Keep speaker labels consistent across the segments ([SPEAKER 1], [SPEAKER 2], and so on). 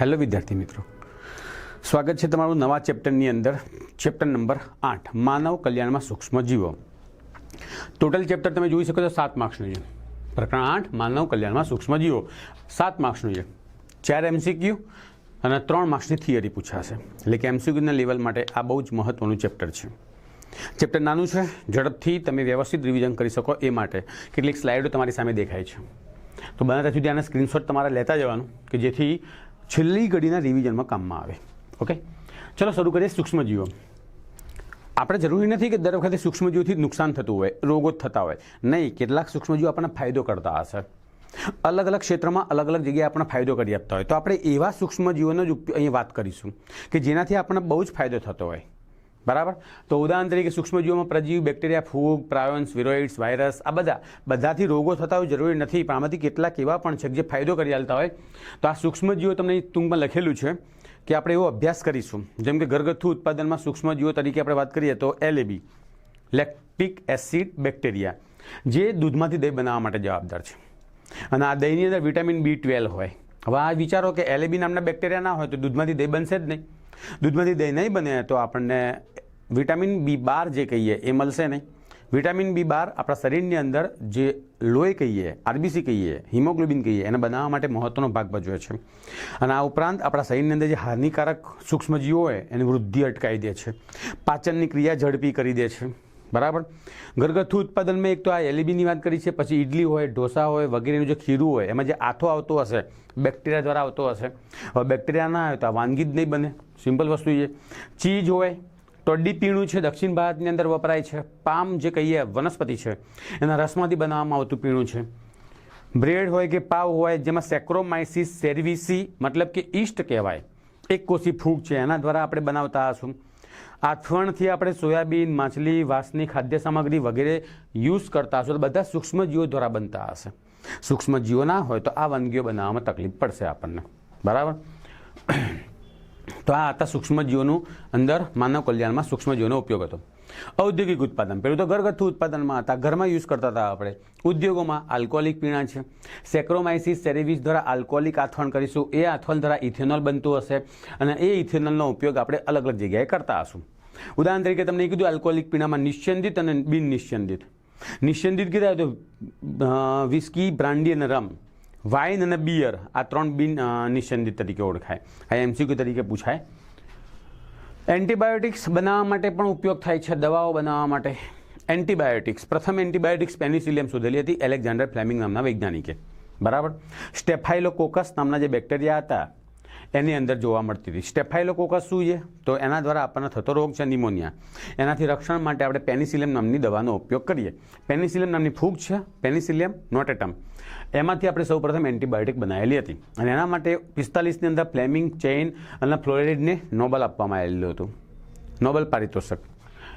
[SPEAKER 1] Hello વિદ્યાર્થી મિત્રો. સ્વાગત છે તમારું નવા ચેપ્ટરની અંદર. ચેપ્ટર નંબર આઠ, માનવ કલ્યાણમાં સૂક્ષ્મ જીવો. ટોટલ ચેપ્ટર તમે જોઈ શકો છો સાત માર્ક્સનું છે. પ્રકરણ આઠ, માનવ કલ્યાણમાં સૂક્ષ્મ જીવો. સાત માર્ક્સનું છે. ચાર એમસીક્યુ અને ત્રણ માર્ક્સની થિયરી પૂછાશે. એટલે કે એમસીક્યુના લેવલ માટે આ બહુ જ મહત્ત્વનું ચેપ્ટર છે. ચેપ્ટર નાનું છે. ઝડપથી તમે વ્યવસ્થિત રિવિઝન કરી શકો એ માટે. કેટલીક સ્લાઇડો તમારી સામે દેખાય છે. તો બને ત્યાં સુધી આના સ્ક્રીનશોટ તમારે લેતા જવાનું કે જેથી છેલ્લી ઘડીના રિવિઝનમાં કામમાં આવે. ઓકે ચલો શરૂ કરીએ સૂક્ષ્મજીવો. આપણે જરૂરી નથી કે દર વખતે સૂક્ષ્મજીવોથી નુકસાન થતું હોય, રોગો થતા હોય. નહીં, કેટલાક સૂક્ષ્મજીવો આપણને ફાયદો કરતા હશે. અલગ અલગ ક્ષેત્રમાં અલગ અલગ જગ્યાએ આપણને ફાયદો કરી આપતા હોય. તો આપણે એવા સૂક્ષ્મજીવોનો જ અહીં વાત કરીશું કે જેનાથી આપણને બહુ જ ફાયદો થતો હોય. બરાબર? તો ઉદાહરણ તરીકે સૂક્ષ્મજીવોમાં પ્રજીવ બેક્ટેરિયા, ફૂગ, પ્રાયોન્સ, વિરોઇડ્સ, વાયરસ, આ બધા, બધાથી રોગો થતા હોય જરૂરી નથી. પણ આમાંથી કેટલાક એવા પણ છે જે ફાયદો કરી આલતા હોય. તો આ સૂક્ષ્મજીવો તમને ટૂંકમાં લખેલું છે કે આપણે એવો અભ્યાસ કરીશું. જેમ કે ઘરગથ્થુ ઉત્પાદનમાં સૂક્ષ્મજીવો તરીકે આપણે વાત કરીએ તો એલએબી, લેક્ટિક એસિડ બેક્ટેરિયા, જે દૂધમાંથી દહીં બનાવવા માટે જવાબદાર છે. અને આ દહીંની અંદર વિટામિન બી ટ્વેલ્વ હોય. હવે આ વિચારો કે એલએબી નામના બેક્ટેરિયા ના હોય તો દૂધમાંથી દહીં બનશે જ નહીં. દૂધમાંથી દહીં નહીં બને તો આપણને વિટામિન બી બાર જે કહીએ એ મળશે નહીં. વિટામિન બી બાર આપણા શરીરની અંદર જે લોહી કહીએ, આરબીસી કહીએ, હિમોગ્લોબિન કહીએ, એને બનાવવા માટે મહત્ત્વનો ભાગ ભજવે છે. અને આ ઉપરાંત આપણા શરીરની અંદર જે હાનિકારક સૂક્ષ્મજીવો હોય, એની વૃદ્ધિ અટકાવી દે છે. પાચનની ક્રિયા ઝડપી કરી દે છે. બરાબર? ઘરગથ્થુ ઉત્પાદનમાં એક તો આ એલિબીની વાત કરી છે, પછી ઇડલી હોય, ઢોસા હોય, વગેરેનું જે ખીરું હોય, એમાં જે આથો આવતો હશે, બેક્ટેરિયા દ્વારા આવતો હશે, હવે બેક્ટેરિયા ના આવે તો આ વાનગી જ નહીં બને. સિમ્પલ વસ્તુ છે ચીજ હોય ટોડ્ડી પીણું છે, દક્ષિણ ભારતની અંદર વપરાય છે, પામ જે કહીએ વનસ્પતિ છે, એના રસમાંથી બનાવવામાં આવતું પીણું છે. બ્રેડ હોય કે પાવ હોય, જેમાં સેક્રોમાઇસિસ સેર્વિસી, મતલબ કે ઈસ્ટ કહેવાય. એક કોષી ફૂગ છે, એના દ્વારા આપણે બનાવતા હશું. આથવણથી આપણે સોયાબીન, માછલી, વાસની ખાદ્ય સામગ્રી વગેરે યુઝ કરતા હશો તો બધા સૂક્ષ્મજીવો દ્વારા બનતા હશે. સૂક્ષ્મજીવો ના હોય તો આ વાનગીઓ બનાવવામાં તકલીફ પડશે આપણને. બરાબર? તો આ હતા સૂક્ષ્મજીવોનું અંદર માનવ કલ્યાણમાં સૂક્ષ્મજીવોનો ઉપયોગ હતો. ઔદ્યોગિક ઉત્પાદન. પેલું તો ઘરગથ્થુ ઉત્પાદનમાં હતા. ઘરમાં યુઝ કરતા હતા આપણે. ઉદ્યોગોમાં આલ્કોહોલિક પીણા છે. સેક્રોમાઇસિસ સેરેવિસ દ્વારા આલ્કોહોલિક આથવણ કરીશું. એ આથવણ દ્વારા ઇથેનોલ બનતું હશે અને એ ઇથેનોલનો ઉપયોગ આપણે અલગ અલગ જગ્યાએ કરતા હશું. ઉદાહરણ તરીકે તમને કીધું આલ્કોહોલિક પીણામાં નિશ્ચંદિત અને બિન નિશ્ચંદિત નિશ્ચંદિત કીધા તો વિસ્કી બ્રાન્ડી અને રમ વાઇન અને બિયર આ ત્રણ બિન નિશ્ચંદિત તરીકે ઓળખાય. આ એમસીક્યુ તરીકે પૂછાય. એન્ટીબાયોટિક્સ બનાવવા માટે પણ ઉપયોગ થાય છે, દવાઓ બનાવવા માટે. એન્ટીબાયોટિક્સ પ્રથમ એન્ટીબાયોટિક્સ પેનિસિલિયમ શોધેલી હતી એલેક્ઝાન્ડર ફ્લેમિંગ નામના વૈજ્ઞાનિકે. બરાબર? સ્ટેફાઇલોકોકસ નામના જે બેક્ટેરિયા હતા, એની અંદર જોવા મળતી હતી. સ્ટેફાઇલોકોકસ શું છે? તો એના દ્વારા આપણને થતો રોગ છે નિમોનિયા એનાથી રક્ષણ માટે આપણે પેનિસિલિયમ નામની દવાનો ઉપયોગ કરીએ. પેનિસિલિયમ નામની ફૂગ છે પેનિસિલિયમ નોટેટમ એમાંથી આપણે સૌપ્રથમ એન્ટીબાયોટિક બનાવેલી હતી. અને એના માટે પિસ્તાલીસની અંદર ફ્લેમિંગ ચેઇન અને ફ્લોરાઇડને નોબલ આપવામાં આવેલું હતું. નોબલ પારિતોષક.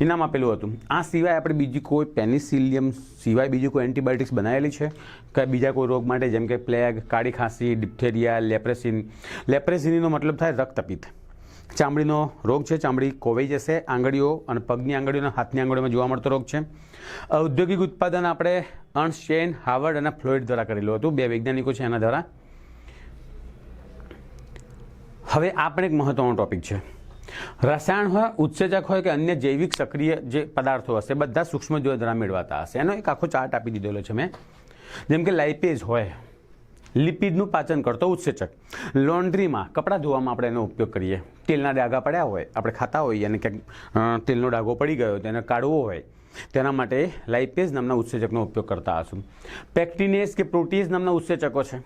[SPEAKER 1] ઇનામ આપેલું હતું. આ સિવાય આપણે બીજી કોઈ પેનિસિલિયમ સિવાય બીજી કોઈ એન્ટીબાયોટિક્સ બનાવેલી છે? કે બીજા કોઈ રોગ માટે? જેમ કે પ્લેગ, કાળી ખાંસી, ડિપ્થેરિયા, લેપ્રેસિન. લેપ્રેસિનીનો મતલબ થાય રક્તપિત્ત. ચામડીનો રોગ છે, ચામડી કોવાઈ જશે, આંગળીઓ અને પગની આંગળીઓ અને હાથની આંગળીઓમાં જોવા મળતો રોગ છે. ઔદ્યોગિક ઉત્પાદન આપણે અર્ન્સ્ટેન હાવર્ડ અને ફ્લોઇડ દ્વારા કરેલું હતું, બે વૈજ્ઞાનિકો છે એના દ્વારા. હવે આ પણ એક મહત્વનો ટોપિક છે. રસાયણ હોય, ઉત્સેચક હોય કે અન્ય જૈવિક સક્રિય જે પદાર્થો હશે, બધા સૂક્ષ્મજીવો દ્વારા મેળવાતા હશે. એનો એક આખો ચાર્ટ આપી દીધેલો છે મેં. જેમ કે લાઇપેજ હોય લિપિડનું પાચન કરતો ઉત્સેચક. લોન્ડ્રીમાં કપડાં ધોવામાં આપણે એનો ઉપયોગ કરીએ. તેલના ડાઘા પડ્યા હોય, આપણે ખાતા હોઈએ અને ક્યાંક તેલનો ડાઘો પડી ગયો તેને કાઢવો હોય. તેના માટે લાઇપેઝ નામના ઉત્સેચકનો ઉપયોગ કરતા હશું. પેક્ટિનેસ કે પ્રોટીઝ નામના ઉત્સેચકો છે.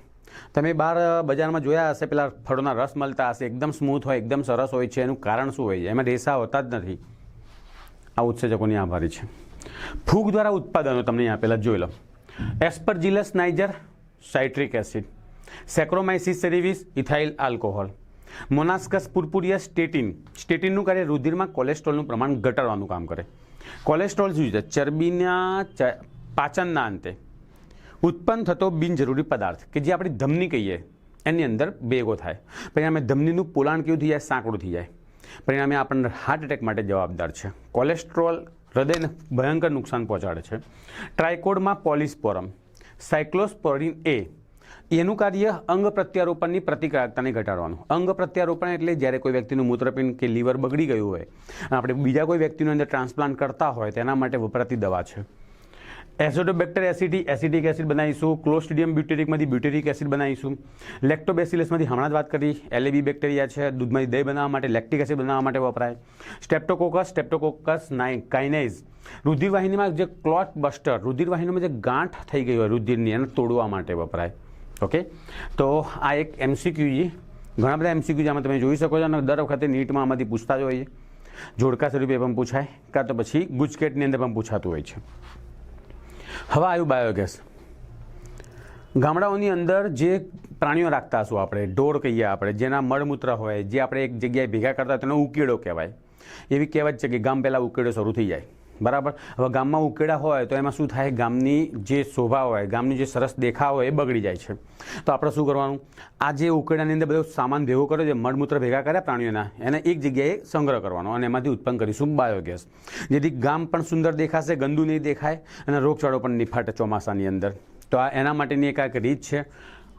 [SPEAKER 1] તમે બહાર બજારમાં જોયા હશે, પેલા ફળોના રસ મળતા હશે, એકદમ સ્મૂથ હોય, એકદમ સરસ હોય છે, એનું કારણ શું હોય? છે એમાં રેસા હોતા જ નથી. આ ઉત્સેચકોની આભારી છે. ફૂગ દ્વારા ઉત્પાદનો તમને પહેલાં જોઈ લો. Aspergillus niger citric acid, Saccharomyces cerevisiae ethyl alcohol, Monascus purpureus statin, સ્ટેટિનનું કાર્ય રુધિરમાં કોલેસ્ટ્રોલનું પ્રમાણ ઘટાડવાનું કામ કરે. કોલેસ્ટ્રોલ શું છે? ચરબીના પાચનના અંતે ઉત્પન્ન થતો બિનજરૂરી પદાર્થ, કે જે આપણી ધમની કહીએ, એની અંદર ભેગો થાય. પરિણામે ધમનીનું પોલાણ કેવું થઈ જાય? સાંકડું થઈ જાય. પરિણામે આપણને હાર્ટ એટેક માટે જવાબદાર છે. કોલેસ્ટ્રોલ હૃદયને ભયંકર નુકસાન પહોંચાડે છે. ટ્રાયકોડમાં પોલિસ્પોરમ સાયક્લોસ્પોરિન એ. એનું કાર્ય અંગ પ્રત્યારોપણની પ્રતિકારકતાને ઘટાડવાનું. અંગ પ્રત્યારોપણ એટલે જ્યારે કોઈ વ્યક્તિનું મૂત્રપિંડ કે લીવર બગડી ગયું હોય આપણે બીજા કોઈ વ્યક્તિનું અંદર ટ્રાન્સપ્લાન્ટ કરતા હોય, તેના માટે વપરાતી દવા છે. એસોટોબેક્ટર એસિડી એસિટિક એસિડ બનાવીશું. ક્લોસ્ટિડિયમ બ્યુટેરિકમાંથી બ્યુટેરિક એસિડ બનાવીશું. લેક્ટોબેસિલસમાંથી હમણાં જ વાત કરી. એલેબી બેક્ટેરિયા છે. દૂધમાંથી દહીં બનાવવા માટે લેક્ટિક એસિડ બનાવવા માટે વપરાય. સ્ટેપ્ટોકોકસ સ્ટેપ્ટોકોકસ નાઈ કાઇનેઝ રુધિરવાહિનીમાં જે ક્લોટ બસ્ટર રુધિરવાહિનીમાં જે ગાંઠ થઈ ગઈ હોય રુધિરની, એને તોડવા માટે વપરાય. ઓકે તો આ એક એમસીક્યુ છે ઘણા બધા એમસીક્યુ આમાં તમે જોઈ શકો છો અને દર વખતે નીટમાં આમાંથી પૂછતા જ હોઈએ. જોડકા સ્વરૂપે પણ પૂછાય. કાં તો પછી ગુજકેટની અંદર પણ પૂછાતું હોય છે. હવે આવ્યું બાયોગેસ ગામડાઓની અંદર જે પ્રાણીઓ રાખતા હશું આપણે, ઢોર કહીએ આપણે, જેના મળમૂત્ર હોય, જે આપણે એક જગ્યાએ ભેગા કરતા તેનો ઉકેડો કહેવાય. એવી કહેવત છે કે ગામ પહેલાં ઉકેડો શરૂ થઈ જાય. બરાબર? હવે ગામમાં ઉકેડા હોય તો એમાં શું થાય? ગામની જે શોભા હોય, ગામની જે સરસ દેખાવ હોય એ બગડી જાય છે. તો આપણે શું કરવાનું? આ જે ઉકેડાની અંદર બધો સામાન ભેગો કર્યો છે, મળમૂત્ર ભેગા કર્યા પ્રાણીઓના, એને એક જગ્યાએ સંગ્રહ કરવાનો અને એમાંથી ઉત્પન્ન કરીશું બાયોગેસ. જેથી ગામ પણ સુંદર દેખાશે, ગંદુ નહીં દેખાય અને રોગચાળો પણ નિફાટે ચોમાસાની અંદર. તો આ એના માટેની એક એક રીત છે.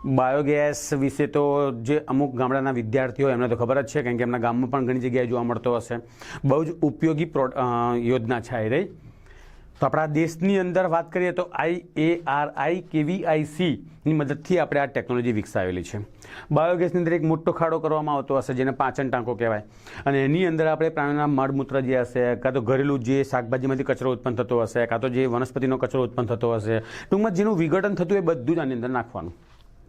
[SPEAKER 1] બાયોગેસ વિશે તો જે અમુક ગામડાના વિદ્યાર્થીઓ એમને તો ખબર જ છે, કારણ કે એમના ગામમાં પણ ઘણી જગ્યાએ જોવા મળતો હશે. બહુ જ ઉપયોગી પ્રો યોજના છે આ રહી તો આપણા દેશની અંદર વાત કરીએ તો આઈ એ આર આઈ કેવીઆઈસીની મદદથી આપણે આ ટેકનોલોજી વિકસાવેલી છે. બાયોગેસની અંદર એક મોટો ખાડો કરવામાં આવતો હશે, જેને પાચન ટાંકો કહેવાય. અને એની અંદર આપણે પ્રાણીઓના મળમૂત્ર જે હશે, કાં તો ઘરેલું જે શાકભાજીમાંથી કચરો ઉત્પન્ન થતો હશે, કાં તો જે વનસ્પતિનો કચરો ઉત્પન્ન થતો હશે, ટૂંકમાં જેનું વિઘટન થતું એ બધું જ આની અંદર નાખવાનું.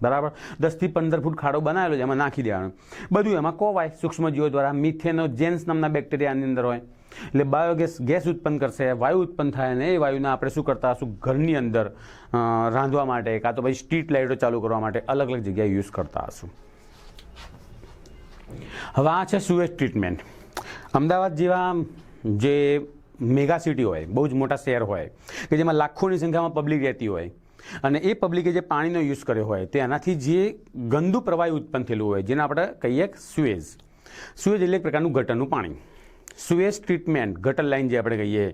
[SPEAKER 1] બરાબર? દસથી પંદર ફૂટ ખાડો બનાવેલો છે, એમાં નાખી દેવાનું. બધું એમાં કોવાય. સૂક્ષ્મજીવો દ્વારા મિથેનોજેન્સ નામના બેક્ટેરિયાની અંદર હોય. એટલે બાયોગેસ, ગેસ ઉત્પન્ન કરશે, વાયુ ઉત્પન્ન થાય અને એ વાયુને આપણે શું કરતા હશું? ઘરની અંદર રાંધવા માટે કાં તો પછી સ્ટ્રીટ લાઇટો ચાલુ કરવા માટે અલગ અલગ જગ્યાએ યુઝ કરતા હશું. હવે આ છે સુએજ ટ્રીટમેન્ટ. અમદાવાદ જેવા જે મેગા સિટી હોય, બહુ જ મોટા શહેર હોય, કે જેમાં લાખોની સંખ્યામાં પબ્લિક રહેતી હોય અને એ પબ્લિકે જે પાણીનો યુઝ કર્યો હોય તે એનાથી જે ગંદુ પ્રવાહી ઉત્પન્ન થયેલું હોય, જેને આપણે કહીએ સુએજ સુએજ એટલે એક પ્રકારનું ગટરનું પાણી. સુએજ ટ્રીટમેન્ટ ગટર લાઇન જે આપણે કહીએ.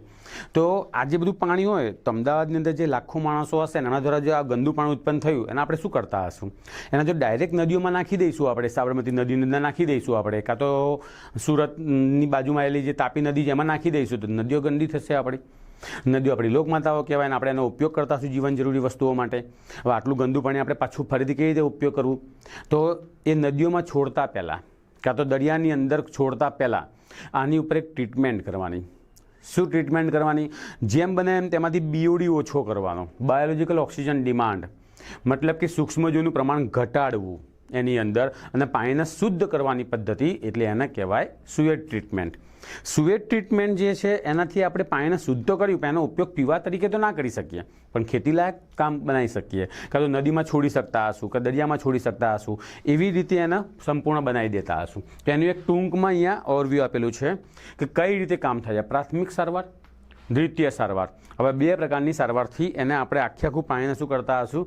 [SPEAKER 1] તો આ જે બધું પાણી હોય, તો અમદાવાદની અંદર જે લાખો માણસો હશે એના દ્વારા જે આ ગંદુ પાણી ઉત્પન્ન થયું, એને આપણે શું કરતા હશું? એના જો ડાયરેક્ટ નદીઓમાં નાખી દઈશું આપણે, સાબરમતી નદીની અંદર નાખી દઈશું આપણે, કાં તો સુરતની બાજુમાં આવેલી જે તાપી નદી છે, એમાં નાખી દઈશું, તો નદીઓ ગંદી થશે આપણી. નદીઓ આપણી લોકમાતાઓ કહેવાય અને આપણે એનો ઉપયોગ કરતા હશું જીવન જરૂરી વસ્તુઓ માટે? હવે આટલું ગંદુ પાણી આપણે પાછું ફરીથી કેવી રીતે ઉપયોગ કરવું? તો એ નદીઓમાં છોડતા પહેલાં, કાં તો દરિયાની અંદર છોડતા પહેલાં આની ઉપર એક ટ્રીટમેન્ટ કરવાની. શું ટ્રીટમેન્ટ કરવાની? જેમ બને એમ તેમાંથી બીઓડી ઓછો કરવાનો. બાયોલોજિકલ ઓક્સિજન ડિમાન્ડ મતલબ કે સૂક્ષ્મજીવનું પ્રમાણ ઘટાડવું. એની અંદર અને પાણીને શુદ્ધ કરવાની પદ્ધતિ એટલે એને કહેવાય સુએટ ટ્રીટમેન્ટ સુએટ ટ્રીટમેન્ટ જે છે, એનાથી આપણે પાણીને શુદ્ધ કર્યું, પણ એનો ઉપયોગ પીવા તરીકે તો ના કરી શકીએ, પણ ખેતીલાયક કામ બનાવી શકીએ. કાં તો નદીમાં છોડી શકતા હશું, કે દરિયામાં છોડી શકતા હશું, એવી રીતે એને સંપૂર્ણ બનાવી દેતા હશું. તો એનું એક ટૂંકમાં અહીંયા ઓવરવ્યૂ આપેલું છે કે કઈ રીતે કામ થાય છે. પ્રાથમિક સારવાર, દ્વિતીય સારવાર. હવે બે પ્રકારની સારવારથી એને આપણે આખે આખું પાણીને શું કરતા હશું?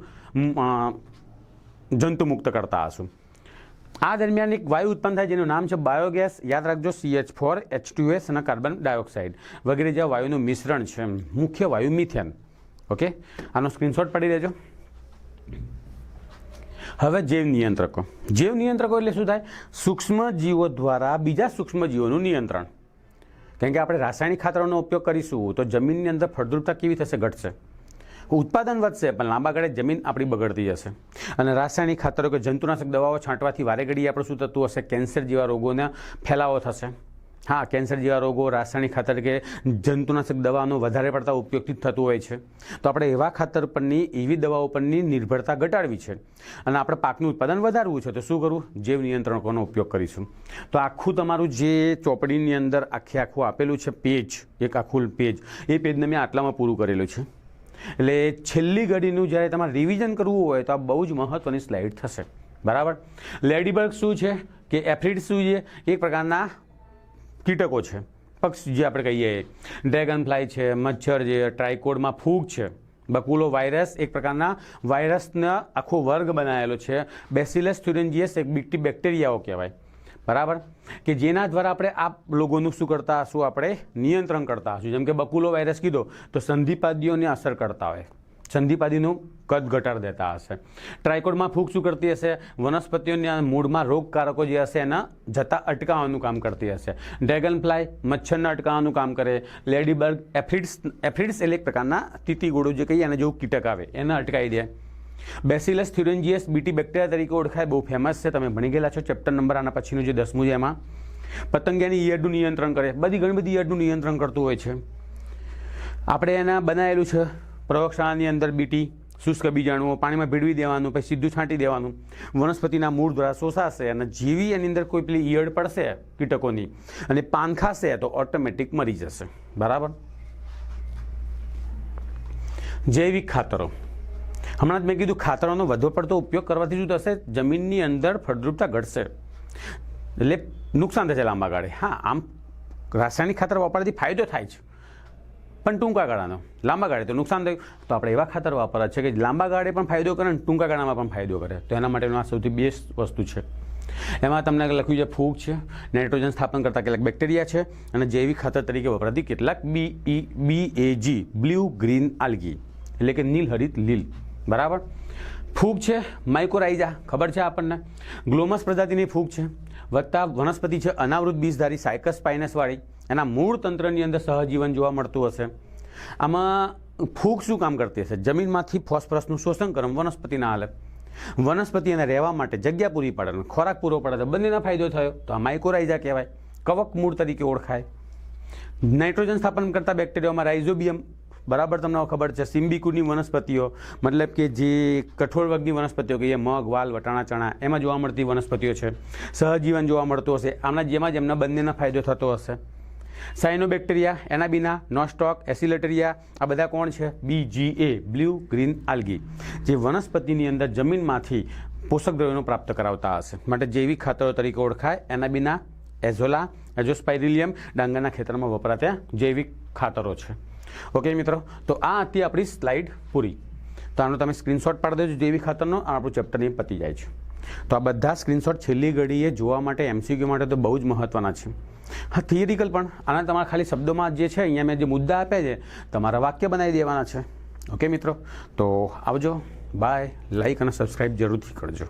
[SPEAKER 1] જંતુમુક્ત કરતા હશું આ દરમિયાન એક વાયુ ઉત્પન્ન થાય જેનું નામ છે બાયોગેસ. યાદ રાખજો CH four H two S અને કાર્બન ડાયોક્સાઇડ વગેરે જેવા વાયુનું મિશ્રણ છે. મુખ્ય વાયુ મિથેન. ઓકે? આનો સ્ક્રીનશોટ પડી દેજો હવે જૈવ નિયંત્રકો. જૈવ નિયંત્રકો એટલે શું થાય? સૂક્ષ્મ જીવો દ્વારા બીજા સૂક્ષ્મ જીવોનું નિયંત્રણ. કેમ કે આપણે રાસાયણિક ખાતરોનો ઉપયોગ કરીશું તો જમીનની અંદર ફળદ્રુપતા કેવી થશે? ઘટશે. ઉત્પાદન વધશે, પણ લાંબા ગાળે જમીન આપણી બગડતી જશે. અને રાસાયણિક ખાતરો કે જંતુનાશક દવાઓ છાંટવાથી વારે ઘડીએ આપણે શું થતું હશે? કેન્સર જેવા રોગોને ફેલાવો થશે. હા, કેન્સર જેવા રોગો રાસાયણિક ખાતર કે જંતુનાશક દવાનો વધારે પડતા ઉપયોગથી થતું હોય છે. તો આપણે એવા ખાતર પરની, એવી દવાઓ પરની નિર્ભરતા ઘટાડવી છે. અને આપણે પાકનું ઉત્પાદન વધારવું છે, તો શું કરવું? જૈવ નિયંત્રણકોનો ઉપયોગ કરીશું. તો આખું તમારું જે ચોપડીની અંદર આખે આખું આપેલું છે, પેજ, એક આખું પેજ, એ પેજને મેં આટલામાં પૂરું કરેલું છે. એટલે છેલ્લી ઘડીનું જ્યારે તમારે રિવિઝન કરવું હોય તો આ બહુ જ મહત્ત્વની સ્લાઇડ થશે. બરાબર? લેડીબર્ગ શું છે? કે એફ્રિડ શું છે? એક પ્રકારના કીટકો છે. પક્ષ જે આપણે કહીએ ડ્રેગન ફ્લાય છે, મચ્છર છે ટ્રાયકોડમાં ફૂગ છે. બકુલો વાયરસ એક પ્રકારના વાયરસના આખો વર્ગ બનાવેલો છે. બેસિલસ થ્યુરેન્જીયસ એક બીટી બેક્ટેરિયાઓ કહેવાય. બરાબર? કે જેના દ્વારા આપણે આ લોકોનું શું કરતા હશું? આપણે નિયંત્રણ કરતા હશું. જેમ કે બકુલો વાયરસ કીધો, તો સંધિપાદીઓને અસર કરતા હોય. સંધિપાદીનું કદ ઘટાડ દેતા હશે. ટ્રાયકોડમાં ફૂગ શું કરતી હશે? વનસ્પતિઓના મૂળમાં રોગકારકો જે હશે, એના જતા અટકાવવાનું કામ કરતી હશે. ડ્રેગન ફ્લાય મચ્છરને અટકાવવાનું કામ કરે. લેડીબર્ગ એફ્રિડ્સ એફ્રિડ્સ એટલે એક પ્રકારના તીતીગોળો જે કહીએ એને જેવું કીટક આવે. એને અટકાવી દે. બેસિલસ થ્યુરેન્જીયસ બીટી બેક્ટેરિયા તરીકે ઓળખાય. બહુ ફેમસ છે. તમે ભણી ગયેલા છો. ચેપ્ટર નંબર આના પછીનું જે દસમું છે એમાં. પતંગિયાની ઈયળનું નિયંત્રણ કરે. બધી ઘણી બધી ઈયળનું નિયંત્રણ કરતું હોય છે. આપણે એના બનાવેલું છે પ્રયોગશાળાની અંદર બીટી, શુષ્ક બીજાણુઓ, પાણીમાં ભેળવી દેવાનું, પછી સીધું છાંટી દેવાનું. વનસ્પતિના મૂળ દ્વારા શોષાશે અને જેવી એની અંદર કોઈ પેલી ઈયળ પડશે કીટકોની અને પાન ખાશે તો ઓટોમેટિક મરી જશે. બરાબર? જૈવિક ખાતરો. હમણાં જ મેં કીધું ખાતરોનો વધુ પડતો ઉપયોગ કરવાથી શું થશે? જમીનની અંદર ફળદ્રુપતા ઘટશે. એટલે નુકસાન થશે લાંબા ગાળે. હા, આમ રાસાયણિક ખાતર વાપરવાથી ફાયદો થાય છે પણ ટૂંકા ગાળાનો. લાંબા ગાળે તો નુકસાન થયું. તો આપણે એવા ખાતર વાપરવા છે કે લાંબા ગાળે પણ ફાયદો કરે અને ટૂંકા ગાળામાં પણ ફાયદો કરે. તો એના માટેનું આ સૌથી બેસ્ટ વસ્તુ છે. એમાં તમને લખ્યું છે, ફૂગ છે. નાઇટ્રોજન સ્થાપન કરતા કેટલાક બેક્ટેરિયા છે અને જૈવિક ખાતર તરીકે વપરાતી કેટલાક B E B A G, blue green algae. એટલે કે નીલ હરિત લીલ. બરાબર? ફૂગ છે માઇકોરાઇઝા ખબર છે આપણને? ગ્લોમસ પ્રજાતિની ફૂગ છે. વત્તા વનસ્પતિ છે, અનાવૃત બીજધારી સાયકસ પાઇનસવાળી એના મૂળ તંત્રની અંદર સહજીવન જોવા મળતું હશે. આમાં ફૂગ શું કામ કરતી હશે? જમીનમાંથી ફોસ્ફરસનું શોષણ કરે વનસ્પતિના હાલે વનસ્પતિ એને રહેવા માટે જગ્યા પૂરી પાડે ખોરાક પૂરો પાડે તો બંનેના ફાયદો થયો. તો આ માઇકોરાઇઝા કહેવાય. કવક મૂળ તરીકે ઓળખાય. નાઇટ્રોજન સ્થાપન કરતા બેક્ટેરિયામાં રાઇઝોબિયમ બરાબર તમને ખબર છે સિમ્બિકુની વનસ્પતિઓ, મતલબ કે જે કઠોળ વર્ગની વનસ્પતિઓ કહીએ, મગ, વાલ, વટાણા, ચણા, એમાં જોવા મળતી વનસ્પતિઓ છે. સહજીવન જોવા મળતું હશે. આમના જેમાં જ એમના બંનેના ફાયદો થતો હશે. સાયનોબેક્ટેરિયા એનાબીના નોસ્ટોક એસિલેટરિયા આ બધા કોણ છે? B G A blue green algae જે વનસ્પતિની અંદર જમીનમાંથી પોષક દ્રવ્યોનો પ્રાપ્ત કરાવતા હશે. માટે જૈવિક ખાતરો તરીકે ઓળખાય એનાબીના એઝોલા એઝોસ્પાઇરિલિયમ ડાંગરના ખેતરમાં વપરાતા જૈવિક ખાતરો છે. ઓકે મિત્રો, તો આ હતી આપણી સ્લાઇડ પૂરી. તો આનો તમે સ્ક્રીનશોટ પાડી દેજો જૈવિક ખાતરનો આપણું ચેપ્ટર અહીં પતી જાય છે. તો આ બધા સ્ક્રીનશોટ છેલ્લી ઘડીએ જોવા માટે એમસીક્યુ માટે તો બહુ જ મહત્ત્વના છે. હા થિયરિકલ પણ. આના તમારા ખાલી શબ્દોમાં જે છે, અહીંયા મેં જે મુદ્દા આપ્યા છે, તમારા વાક્ય બનાવી દેવાના છે. ઓકે મિત્રો, તો આવજો. બાય લાઈક અને સબસ્ક્રાઈબ જરૂરથી કરજો.